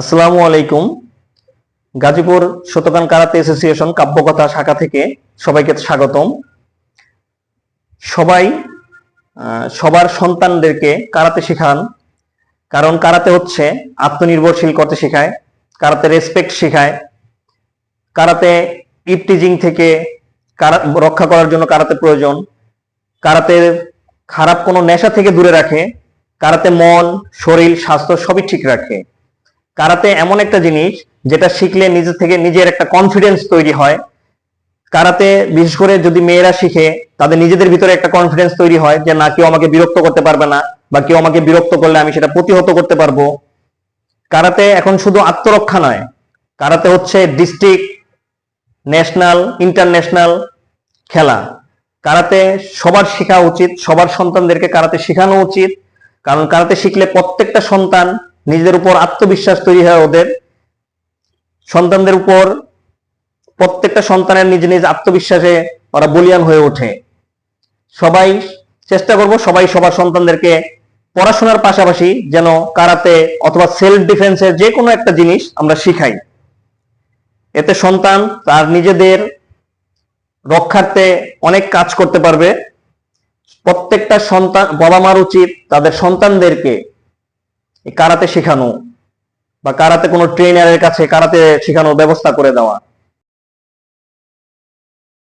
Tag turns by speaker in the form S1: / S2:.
S1: আসসালামু আলাইকুম। গাজীপুর শতকান কারাতে অ্যাসোসিয়েশন কাব্যকথা শাখা থেকে সবাইকে স্বাগতম। সবাই সবার সন্তানদেরকে কারাতে শেখান, কারণ কারাতে হচ্ছে আত্মনির্ভরশীল করতে শেখায়, কারাতে রেসপেক্ট শেখায়, কারাতে ইপটিজিং থেকে কারা, রক্ষা করার জন্য কারাতে প্রয়োজন, কারাতে খারাপ কোনো নেশা থেকে দূরে রাখে, কারাতে মন, শরীর, স্বাস্থ্য সবই ঠিক রাখে। কারাতে এমন একটা জিনিস যেটা শিখলে নিজে থেকে নিজের একটা কনফিডেন্স তৈরি হয়। কারাতে বিশেষ করে যদি মেয়েরা শিখে, তাদের নিজেদের ভিতরে একটা কনফিডেন্স তৈরি হয় যে, না, কেউ আমাকে বিরক্ত করতে পারবে না বা কেউ আমাকে বিরক্ত করলে আমি সেটা প্রতিহত করতে পারব। কারাতে এখন শুধু আত্মরক্ষা নয়, কারাতে হচ্ছে ডিস্ট্রিক্ট ন্যাশনাল ইন্টারন্যাশনাল খেলা। কারাতে সবার শেখা উচিত, সবার সন্তানদেরকে কারাতে শেখানো উচিত। কারণ কারাতে শিখলে প্রত্যেকটা সন্তান নিজেদের উপর আত্মবিশ্বাস তৈরি হয় ওদের। সন্তানদের উপর প্রত্যেকটা সন্তানের নিজ নিজ আত্মবিশ্বাসে ওরা বলিয়ান হয়ে ওঠে। সবাই চেষ্টা করব সবাই সবার সন্তানদেরকে পড়াশোনার পাশাপাশি যেন কারাতে অথবা সেলফ ডিফেন্সের যে কোনো একটা জিনিস আমরা শিখাই। এতে সন্তান তার নিজেদের রক্ষার্থে অনেক কাজ করতে পারবে। প্রত্যেকটা সন্তান বাবা মার উচিত তাদের সন্তানদেরকে কারাতে শেখানো বা কারাতে কোনো ট্রেনারের কাছে কারাতে শেখানোর ব্যবস্থা করে দেওয়া।